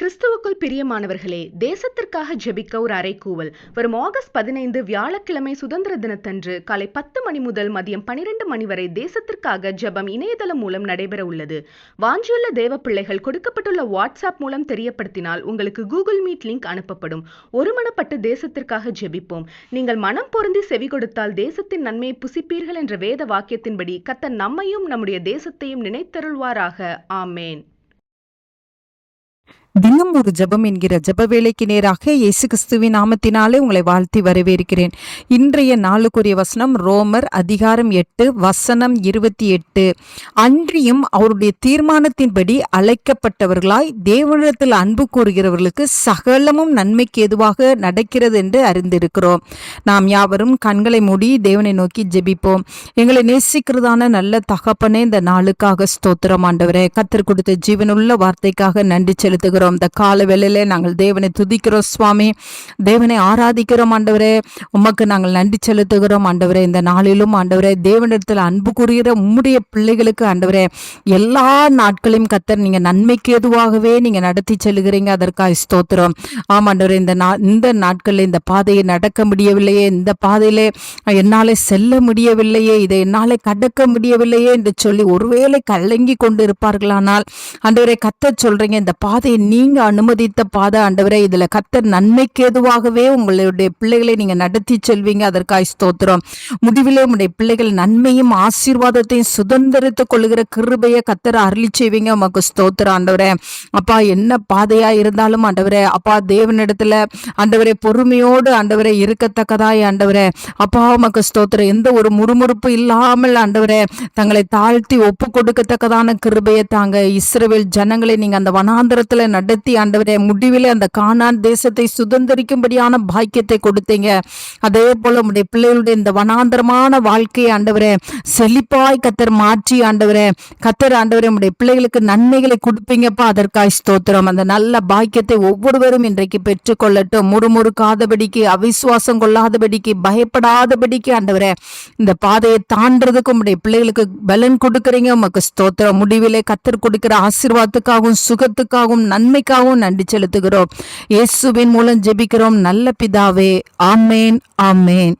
கிறிஸ்துவுக்குள் பிரியமானவர்களே தேசத்திற்காக ஜெபிக்க ஒரு அறைக்கூவல் வரும் ஆகஸ்ட் பதினைந்து வியாழக்கிழமை சுதந்திர தினத்தன்று காலை பத்து மணி முதல் மதியம் பனிரெண்டு மணி வரை தேசத்திற்காக ஜெபம் இணையதளம் மூலம் நடைபெற உள்ளது. வாஞ்சியுள்ள தேவ பிள்ளைகள் கொடுக்கப்பட்டுள்ள வாட்ஸ்அப் மூலம் தெரியப்படுத்தினால் உங்களுக்கு கூகுள் மீட் லிங்க் அனுப்பப்படும். ஒருமனப்பட்டு தேசத்திற்காக ஜெபிப்போம். நீங்கள் மனம் பொருந்தி செவி கொடுத்தால் தேசத்தின் நன்மையை புசிப்பீர்கள் என்ற வேத வாக்கியத்தின்படி கத்த நம்மையும் நம்முடைய தேசத்தையும் நினைத்தருள்வாராக. ஆமேன். தினம் ஒரு ஜெபம் என்கிற ஜெப வேலைக்கு நேராக இயேசு கிறிஸ்துவின் நாமத்தினாலே உங்களை வாழ்த்தி வரவேற்கிறேன். இன்றைய நாளுக்குரிய வசனம் ரோமர் அதிகாரம் எட்டு வசனம் இருபத்தி எட்டு. அன்றியும் அவருடைய தீர்மானத்தின்படி அழைக்கப்பட்டவர்களாய் தேவனிடத்தில் அன்பு கூறுகிறவர்களுக்கு சகலமும் நன்மைக்கு எதுவாக நடக்கிறது என்று அறிந்திருக்கிறோம். நாம் யாவரும் கண்களை மூடி தேவனை நோக்கி ஜெபிப்போம். எங்களை நேசிக்கிறதான நல்ல தகப்பனே இந்த நாளுக்காக ஸ்தோத்திரம் ஆண்டவரே. கத்தர் கொடுத்த ஜீவனுள்ள வார்த்தைக்காக நன்றி செலுத்துகிறோம். இந்த கால வேளையிலே நாங்கள் தேவனை துதிக்கிறோம் சுவாமி. தேவனை ஆராதிக்கிறோம் ஆண்டவரே. உமக்கு நாங்கள் நன்றி செலுத்துகிறோம் ஆண்டவரே. இந்த நாளிலும் ஆண்டவரே தேவனிடத்தில் அன்பு கூறுகிற உம்முடைய பிள்ளைகளுக்கு ஆண்டவரே எல்லா நாட்களையும் கத்தர் நீங்க நன்மைக்கு எதுவாகவே நீங்க நடத்தி செல்கிறீங்க அதற்காக ஸ்தோத்திரம். ஆமாண்டவரே இந்த நா இந்த நாட்களில் இந்த பாதையை நடக்க முடியவில்லையே. இந்த பாதையிலே என்னாலே செல்ல முடியவில்லையே. இதை என்னாலே கடக்க முடியவில்லையே என்று சொல்லி ஒருவேளை கலங்கி கொண்டு இருப்பார்களானால் ஆண்டவரே கத்த சொல்றீங்க இந்த பாதையை நீங்க அனுமதித்த பாதை ஆண்டவரே இதுல கத்தர் நன்மைக்கு எதுவாகவே உங்களுடைய பிள்ளைகளை நீங்க நடத்தி செல்வீங்க. அதற்காக ஸ்தோத்திரம். முடிவிலே உங்களுடைய பிள்ளைகள் நன்மையும் ஆசீர்வாதத்தையும் சுதந்திரத்தை கொள்ளுகிற கிருபையை கத்தர் அருளி செய்வீங்க. உமக்கு ஸ்தோத்திரம் ஆண்டவரே. அப்பா என்ன பாதையா இருந்தாலும் ஆண்டவரே அப்பா தேவனிடத்துல ஆண்டவரே பொறுமையோடு ஆண்டவரே இருக்கத்தக்கதாய் ஆண்டவரே. அப்பா உமக்கு ஸ்தோத்திரம். எந்த ஒரு முறுமுறுப்பு இல்லாமல் ஆண்டவரே தங்களை தாழ்த்தி ஒப்பு கொடுக்கத்தக்கதான கிருபையை தாங்க இஸ்ரேல் ஜனங்களை நீங்க அந்த வனாந்திரத்துல நடத்தி ஆண்டவரே முடிவிலே அந்த கானான் தேசத்தை சுதந்திரிக்கும்படியான பாக்கியத்தை கொடுத்தீங்க. அதே போல உடைய பிள்ளைகளுடைய இந்த வனாந்தரமான வாழ்க்கையை ஆண்டவரே செழிப்பாய் கத்தர் மாற்றி ஆண்டவரே கத்தர் ஆண்டவரே உடைய பிள்ளைகளுக்கு நன்மைகளை கொடுப்பீங்கப்பா. அதற்காய் ஸ்தோத்திரம். அந்த நல்ல பாக்கியத்தை ஒவ்வொருவரும் இன்றைக்கு பெற்றுக்கொள்ளட்டும். முறுமுறுக்காதபடிக்கு அவிசுவாசம் கொள்ளாதபடிக்கு பயப்படாதபடிக்கு ஆண்டவரே இந்த பாதையை தாண்டதுக்கு உடைய பிள்ளைகளுக்கு பலன் கொடுக்கறீங்க. உமக்கு ஸ்தோத்திரம். முடிவிலே கத்தர் கொடுக்கிற ஆசீர்வாதத்துக்காகவும் சுகத்துக்காகவும் நன்மைக்காகவும் நன்றி செலுத்துகிறோம். இயேசுவின் மூலம் ஜெபிக்கிறோம். நல்ல பிதாவே ஆமேன் ஆமேன்.